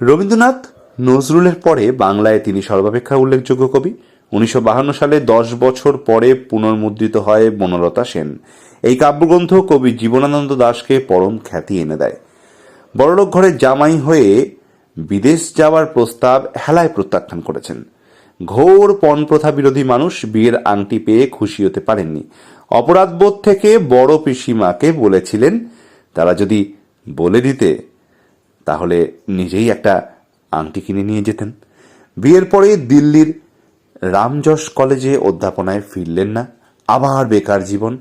রবীন্দ্রনাথ নজরুলের পরে বাংলায় তিনি সর্বাপেক্ষা উল্লেখযোগ্য কবি। উনিশশো বাহান্ন সালে দশ বছর পরে পুনর্মুদ্রিত হয় বনলতা সেন। এই কাব্যগ্রন্থ কবি জীবনানন্দ দাশকে পরম খ্যাতি এনে দেয়। বড়লোক ঘরে জামাই হয়ে বিদেশ যাওয়ার প্রস্তাব হেলায় প্রত্যাখ্যান করেছেন। ঘোর পণপ্রথা বিরোধী মানুষ বিয়ের আংটি পেয়ে খুশি হতে পারেননি। অপরাধবোধ থেকে বড় পিসিমাকে বলেছিলেন, তারা যদি বলে দিতে তাহলে নিজেই একটা আংটি কিনে নিয়ে যেতেন। বিয়ের পরে দিল্লির রামযশ কলেজে অধ্যাপনায় ফিরলেন না। আবার বেকার জীবন।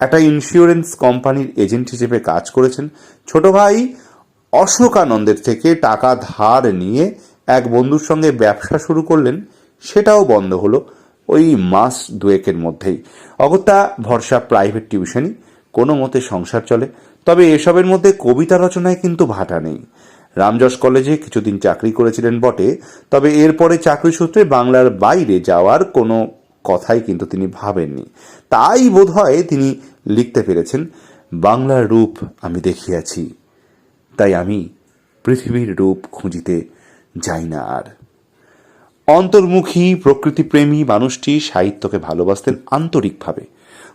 একটা ইন্স্যুরেন্স কোম্পানির এজেন্ট হিসেবে কাজ করেছেন। ছোট ভাই অশোকানন্দের থেকে টাকা ধার নিয়ে এক বন্ধুর সঙ্গে ব্যবসা শুরু করলেন। সেটাও বন্ধ হলো ওই মাস দুয়েকের মধ্যেই। অগত্যা ভরসা প্রাইভেট টিউশনই কোনো মতে সংসার চলে। তবে এসবের মধ্যে কবিতা রচনায় কিন্তু ভাটা নেই। রামযশ কলেজে কিছুদিন চাকরি করেছিলেন বটে, তবে এরপরে চাকরি সূত্রে বাংলার বাইরে যাওয়ার কোনো কথাই কিন্তু তিনি ভাবেননি। তাই বোধহয় তিনি লিখতে পেরেছেন, বাংলার রূপ আমি দেখিয়াছি, তাই আমি পৃথিবীর রূপ খুঁজিতে যাই না আর। অন্তর্মুখী প্রকৃতিপ্রেমী মানুষটি সাহিত্যকে ভালোবাসতেন আন্তরিকভাবে।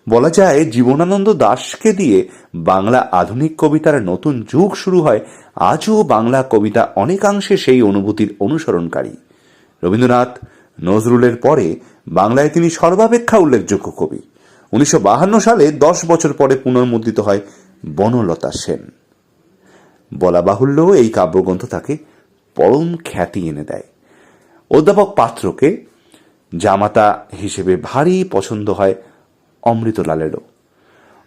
বলা যায়, জীবনানন্দ দাশকে দিয়ে বাংলা আধুনিক কবিতার নতুন যুগ শুরু হয়। আজও বাংলা কবিতা অনেকাংশে সেই অনুভূতির অনুসরণকারী। রবীন্দ্রনাথ নজরুলের পরে বাংলায় তিনি সর্বাপেক্ষা উল্লেখযোগ্য কবি। উনিশশো সালে দশ বছর পরে পুনর্মুদ্রিত হয় বনলতা সেন। বলা বাহুল্য, এই কাব্যগ্রন্থ তাকে পরম খ্যাতি এনে দেয়। অধ্যাপক পাত্রকে জামাতা হিসেবে ভারী পছন্দ হয় অমৃতলালেরও।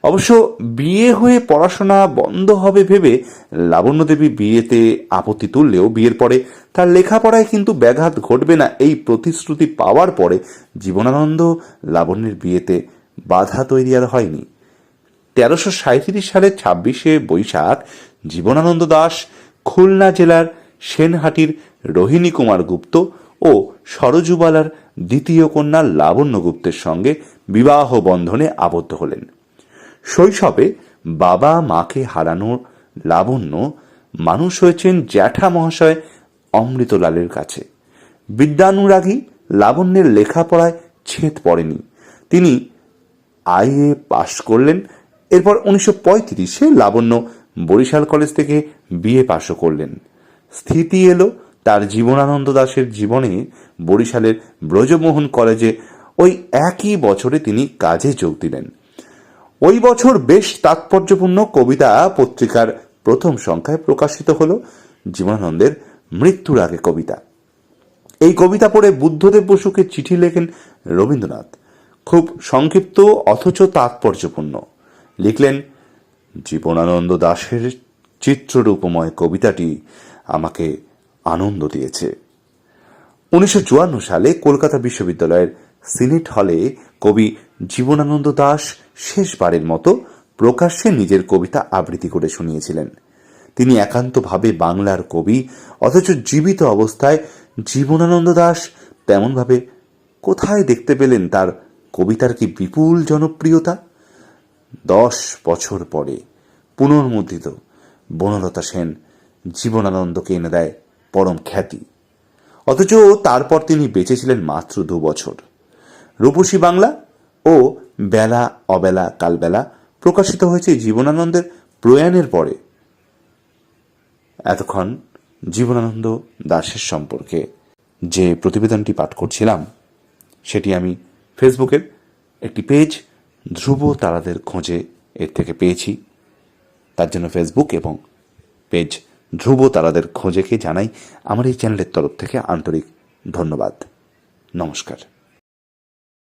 অবশ্য বিয়ে হয়ে পড়াশোনা বন্ধ হবে ভেবে লাবণ্যদেবী বিয়েতে আপত্তি তুললেও বিয়ের পরে তার লেখাপড়ায় কিন্তু ব্যাঘাত ঘটবে না এই প্রতিশ্রুতি পাওয়ার পরে জীবনানন্দ লাবণ্যের বিয়েতে বাধা তৈরি আর হয়নি। তেরোশো সাঁত্রিশ সালের ছাব্বিশে বৈশাখ জীবনানন্দ দাস খুলনা জেলার সেনহাটির রোহিণী কুমার গুপ্ত ও সরজুবালার দ্বিতীয় কন্যা লাবণ্যগুপ্তের সঙ্গে বিবাহ বন্ধনে আবদ্ধ হলেন। শৈশবে বাবা মাকে হারানোর লাবণ্য মানুষ হয়েছেন জ্যাঠা মহাশয় অমৃতলালের কাছে। বিদ্যানুরাগী লাবণ্যের লেখাপড়ায় ছেদ পড়েনি। তিনি আইএ পাশ করলেন। এরপর উনিশশো পঁয়ত্রিশে লাবণ্য বরিশাল কলেজ থেকে বিএ পাশও করলেন। স্থিতি এলো তার জীবনানন্দ দাশের জীবনে বরিশালের ব্রজমোহন কলেজে ওই একই বছরে তিনি কাজে যোগ দিলেন। ওই বছর বেশ তাৎপর্যপূর্ণ কবিতা পত্রিকার প্রথম সংখ্যায় প্রকাশিত হল জীবনানন্দের মৃত্যুর আগে কবিতা। এই কবিতা পড়ে বুদ্ধদেব বসুকে চিঠি লেখেন রবীন্দ্রনাথ। খুব সংক্ষিপ্ত অথচ তাৎপর্যপূর্ণ। লিখলেন, জীবনানন্দ দাশের চিত্ররূপময় কবিতাটি আমাকে আনন্দ দিয়েছে। উনিশশো চুয়ান্ন সালে কলকাতা বিশ্ববিদ্যালয়ের সিনেট হলে কবি জীবনানন্দ দাশ শেষবারের মতো প্রকাশ্যে নিজের কবিতা আবৃত্তি করে শুনিয়েছিলেন। তিনি একান্তভাবে বাংলার কবি, অথচ জীবিত অবস্থায় জীবনানন্দ দাশ তেমনভাবে কোথায় দেখতে পেলেন তার কবিতার কি বিপুল জনপ্রিয়তা? দশ বছর পরে পুনর্মুদ্রিত বনলতা সেন জীবনানন্দকে এনে দেয় পরম খ্যাতি। অথচ তারপর তিনি বেঁচেছিলেন মাত্র দু বছর। রূপসী বাংলা ও বেলা, অবেলা, কালবেলা প্রকাশিত হয়েছে জীবনানন্দের প্রয়াণের পরে। এতক্ষণ জীবনানন্দ দাসের সম্পর্কে যে প্রতিবেদনটি পাঠ করছিলাম, সেটি আমি ফেসবুকের একটি পেজ ধ্রুব তারাদের খোঁজে এর থেকে পেয়েছি। তার জন্য ফেসবুক এবং পেজ ধ্রুব তারাদের খোঁজেকে জানাই? আমার এই চ্যানেলের তরফ থেকে আন্তরিক ধন্যবাদ। নমস্কার।